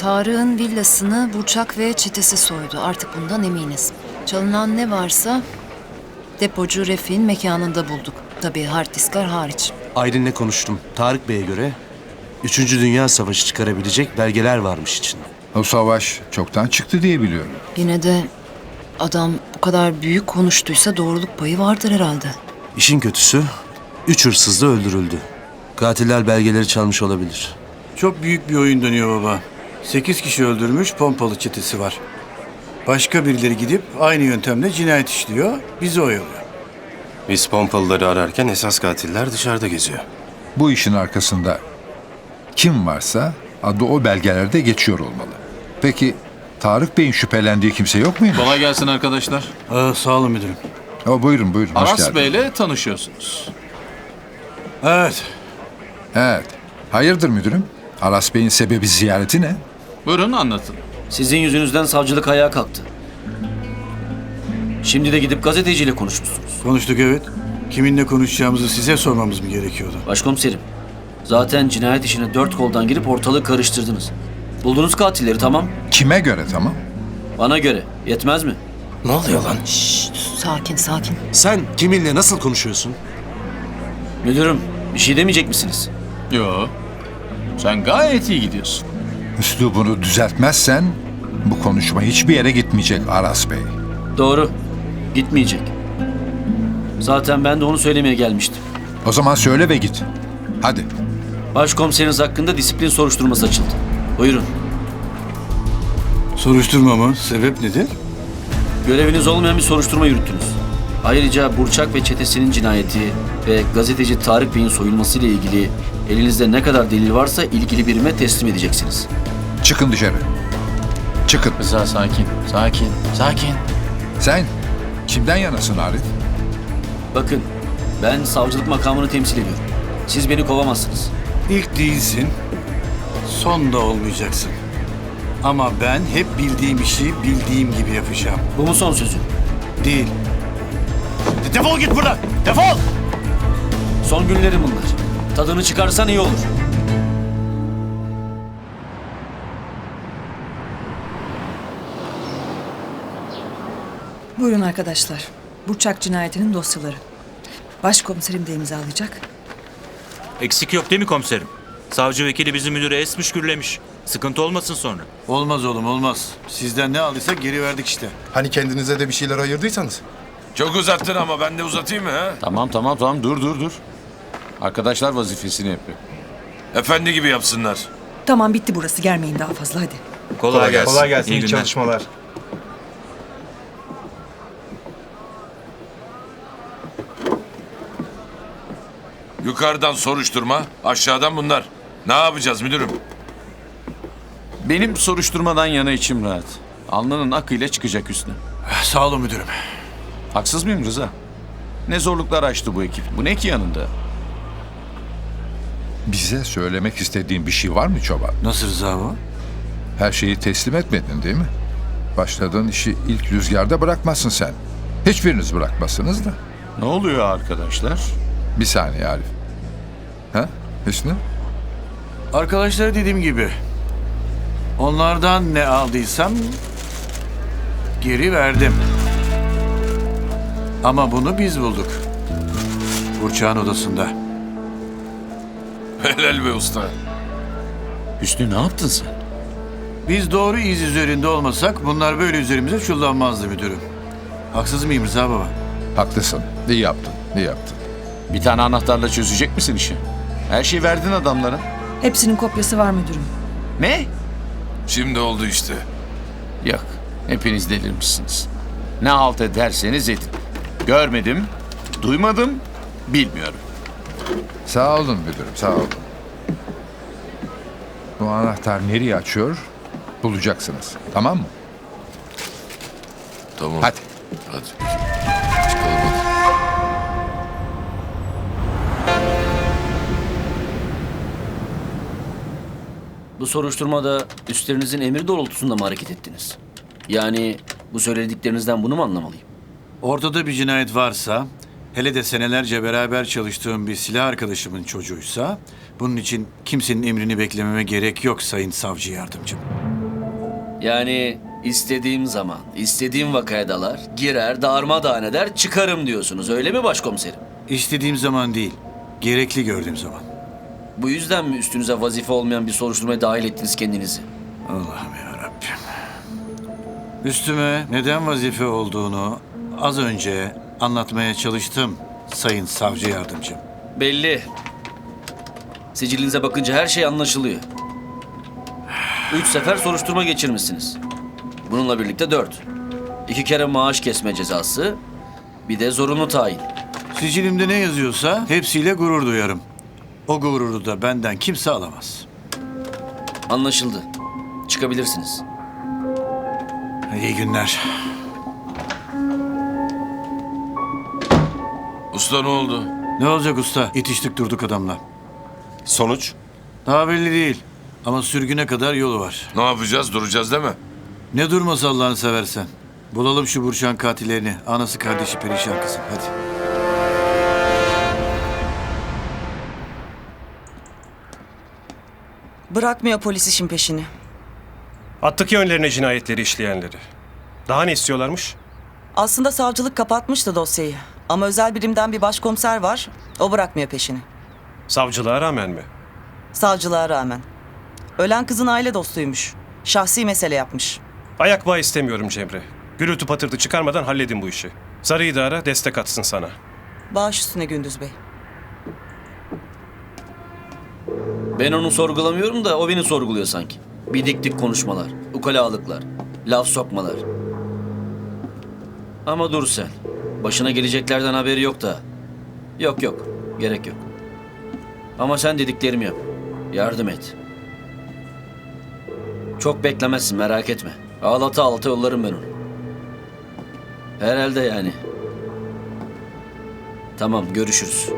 Tarık'ın villasını Burçak ve çetesi soydu. Artık bundan eminiz. Çalınan ne varsa depocu Refik'in mekanında bulduk. Tabii hard diskler hariç. Aylin'le konuştum. Tarık Bey'e göre 3. Dünya Savaşı çıkarabilecek belgeler varmış içinde. O savaş çoktan çıktı diye biliyorum. Yine de adam bu kadar büyük konuştuysa doğruluk payı vardır herhalde. İşin kötüsü 3 hırsız da öldürüldü. Katiller belgeleri çalmış olabilir. Çok büyük bir oyun dönüyor baba. 8 kişi öldürmüş pompalı çetesi var. Başka birileri gidip aynı yöntemle cinayet işliyor, bizi oyalıyor. Biz pompalıları ararken esas katiller dışarıda geziyor. Bu işin arkasında kim varsa adı o belgelerde geçiyor olmalı. Peki Tarık Bey'in şüphelendiği kimse yok muydu? Kolay gelsin arkadaşlar. Aa, sağ olun müdürüm. O, buyurun buyurun hoş Aras geldin. Bey'le tanışıyorsunuz. Evet, Evet. Hayırdır müdürüm? Aras Bey'in sebebi ziyareti ne? Buyurun anlatın. Sizin yüzünüzden savcılık ayağa kalktı. Şimdi de gidip gazeteciyle konuşmuşsunuz. konuştuk evet. Kiminle konuşacağımızı size sormamız mı gerekiyordu? Başkomiserim, zaten cinayet işine dört koldan girip ortalığı karıştırdınız. Buldunuz katilleri tamam. Kime göre tamam? Bana göre. Yetmez mi? Ne oluyor lan? Şşt, sakin sakin. Sen kiminle nasıl konuşuyorsun? Müdürüm, bir şey demeyecek misiniz? Yo. Sen gayet iyi gidiyorsun. Üslubunu düzeltmezsen bu konuşma hiçbir yere gitmeyecek Aras Bey. Doğru. Gitmeyecek. Zaten ben de onu söylemeye gelmiştim. O zaman söyle ve git. Hadi. Başkomiseriniz hakkında disiplin soruşturması açıldı. Buyurun. Soruşturma mı? Sebep nedir? Göreviniz olmayan bir soruşturma yürüttünüz. Ayrıca Burçak ve çetesinin cinayeti ve gazeteci Tarık Bey'in soyulması ile ilgili elinizde ne kadar delil varsa ilgili birime teslim edeceksiniz. Çıkın dışarı. Çıkın. Rıza sakin, sakin, sakin. Sen kimden yanasın Arif? Bakın, ben savcılık makamını temsil ediyorum. Siz beni kovamazsınız. İlk değilsin, son da olmayacaksın. Ama ben hep bildiğim işi bildiğim gibi yapacağım. Bu mu son sözün? Değil. Defol git buradan! Defol! Son günlerim bunlar. Tadını çıkarsan iyi olur. Buyurun arkadaşlar. Burçak cinayetinin dosyaları. Başkomiserim de imzalayacak. Eksik yok değil mi komiserim? Savcı vekili bizim müdürü esmiş gürlemiş. Sıkıntı olmasın sonra. Olmaz oğlum olmaz. Sizden ne aldıysak geri verdik işte. Hani kendinize de bir şeyler ayırdıysanız. Çok uzattın ama ben de uzatayım mı ha? Tamam tamam tamam dur dur dur. Arkadaşlar vazifesini yapıyor. Efendi gibi yapsınlar. Tamam bitti burası. Gelmeyin daha fazla hadi. Kolay, gelsin. Kolay gelsin. İyi iyi günler. çalışmalar. Yukarıdan soruşturma, aşağıdan bunlar. Ne yapacağız müdürüm? Benim soruşturmadan yana içim rahat. Alnının akıyla çıkacak üstüne. Sağ olun müdürüm. Haksız mıyım Rıza? Ne zorluklar açtı bu ekip. Bu ne ki yanında? Bize söylemek istediğin bir şey var mı çoban? Nasıl Rıza bu? Her şeyi teslim etmedin değil mi? Başladığın işi ilk rüzgarda bırakmazsın sen. Hiçbiriniz bırakmazsınız da. Ne oluyor arkadaşlar? Bir saniye Arif. Ha? Hüsnü? Arkadaşlar dediğim gibi. Onlardan ne aldıysam geri verdim. Ama bunu biz bulduk. Burçak'ın odasında. Helal be usta. Hüsnü ne yaptın sen? Biz doğru iz üzerinde olmasak bunlar böyle üzerimize çullanmazdı müdürüm. Haksız mıyım Rıza baba? Haklısın. İyi yaptın. iyi yaptın. Bir tane anahtarla çözecek misin işi? Her şeyi verdin adamlara. Hepsinin kopyası var müdürüm. Ne? Şimdi oldu işte. Yok. Hepiniz delirmişsiniz. Ne halt ederseniz edin. Görmedim, duymadım, bilmiyorum. Sağ olun müdürüm. Sağ olun. Bu anahtar nereye açıyor? Bulacaksınız. Tamam mı? Tamam. Hadi. Hadi. Bu soruşturmada üstlerinizin emri doğrultusunda mı hareket ettiniz? Yani bu söylediklerinizden bunu mu anlamalıyım? Ortada bir cinayet varsa, hele de senelerce beraber çalıştığım bir silah arkadaşımın çocuğuysa, bunun için kimsenin emrini beklememe gerek yok sayın savcı yardımcım. Yani istediğim zaman, istediğim vakaya dalar, girer, darmadağın eder, çıkarım diyorsunuz. Öyle mi başkomiserim? İstediğim zaman değil, gerekli gördüğüm zaman. Bu yüzden mi üstünüze vazife olmayan bir soruşturmaya dahil ettiniz kendinizi? Allah'ım ya Rabbim. Üstüme neden vazife olduğunu az önce anlatmaya çalıştım sayın savcı yardımcım. Belli. Sicilinize bakınca her şey anlaşılıyor. Üç sefer soruşturma geçirmişsiniz. Bununla birlikte dört. İki kere maaş kesme cezası, bir de zorunlu tayin. Sicilimde ne yazıyorsa hepsiyle gurur duyarım. O gururu da benden kimse alamaz. Anlaşıldı. Çıkabilirsiniz. İyi günler. Usta ne oldu? Ne olacak usta? İtiştik durduk adamla. Sonuç? Daha belli değil. Ama sürgüne kadar yolu var. Ne yapacağız? Duracağız değil mi? Ne durması Allah'ını seversen. Bulalım şu Burçan katillerini. Anası kardeşi perişan kızım. Hadi. Bırakmıyor polis işin peşini. Attık ya önlerine cinayetleri işleyenleri. Daha ne istiyorlarmış? Aslında savcılık kapatmıştı dosyayı. Ama özel birimden bir başkomiser var. O bırakmıyor peşini. Savcılığa rağmen mi? Savcılığa rağmen. Ölen kızın aile dostuymuş. Şahsi mesele yapmış. Ayak bağı istemiyorum Cemre. Gürültü patırtı çıkarmadan halledin bu işi. Sarı idara destek atsın sana. Bağış üstüne Gündüz Bey. Ben onu sorgulamıyorum da o beni sorguluyor sanki. Bir dik dik konuşmalar, ukalalıklar, laf sokmalar. Ama dur sen. Başına geleceklerden haberi yok da. Yok yok, gerek yok. Ama sen dediklerimi yap. Yardım et. Çok beklemezsin merak etme. Ağlata ağlata yollarım ben onu. Herhalde yani. Tamam görüşürüz.